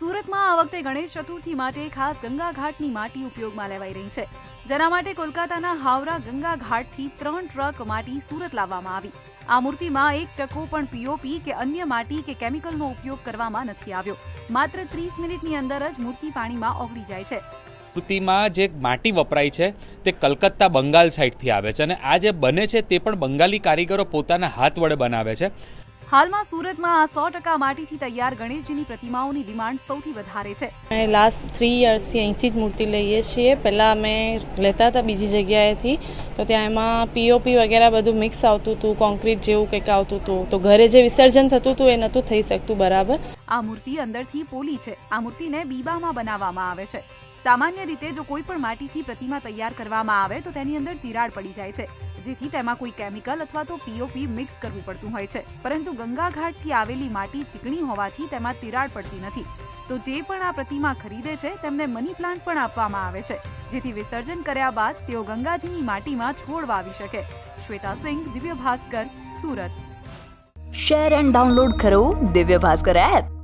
સુરતમાં આ વખતે ગણેશ ચતુર્થી માટે ખાસ ગંગા ઘાટની માટી ઉપયોગમાં લેવાઈ રહી છે. જેના માટે કોલકાતાના હાવરા ગંગા ઘાટથી ત્રણ ટ્રક માટી સુરત લાવવામાં આવી. આ મૂર્તિમાં એક ટકો પણ પીઓપી કે અન્ય માટી કે કેમિકલનો ઉપયોગ કરવામાં નથી આવ્યો. માત્ર ત્રીસ મિનિટની અંદર જ મૂર્તિ પાણીમાં ઓગળી જાય છે. મૂર્તિમાં જે માટી વપરાય છે તે કલકત્તા બંગાળ સાઈડથી આવે છે અને આ જે બને છે તે પણ બંગાળી કારીગરો પોતાના હાથ વડે બનાવે છે. હાલમાં સુરતમાં આ સો ટકા માટીથી તૈયાર ગણેશજીની પ્રતિમાઓની ડિમાન્ડ સૌથી વધારે છે. અમે લાસ્ટ થ્રી યર્સથી અહીંથી જ મૂર્તિ લઈએ છીએ. પહેલાં અમે લેતા હતા બીજી જગ્યાએથી. તો ત્યાં એમાં પીઓપી વગેરે બધું મિક્સ આવતું હતું કોન્ક્રીટ જેવું કંઈક આવતું હતું. તો ઘરે જે વિસર્જન થતું હતું એ નહોતું થઈ શકતું બરાબર? આ મૂર્તિ અંદરથી પોલી છે. આ મૂર્તિને બીબામાં બનાવવામાં આવે છે. સામાન્ય રીતે જો કોઈ પણ માટીથી પ્રતિમા તૈયાર કરવામાં આવે તો તેની અંદર તિરાડ પડી જાય છે. જેથી તેમાં કોઈ કેમિકલ અથવા તો પીઓપી મિક્સ કરવું પડતું હોય છે. પરંતુ ગંગા ઘાટથી આવેલી માટી ચીકણી હોવાથી તેમાં તિરાડ પડતી નથી. તો જે પણ આ પ્રતિમા ખરીદે છે, તેમને મની પ્લાન્ટ પણ આપવામાં આવે છે. જેથી વિસર્જન કર્યા બાદ તેઓ ગંગાજીની માટીમાં છોડ વાવી શકે. Shweta Singh Divya Bhaskar Surat. Share and download કરો દિવ્ય ભાસ્કર એપ.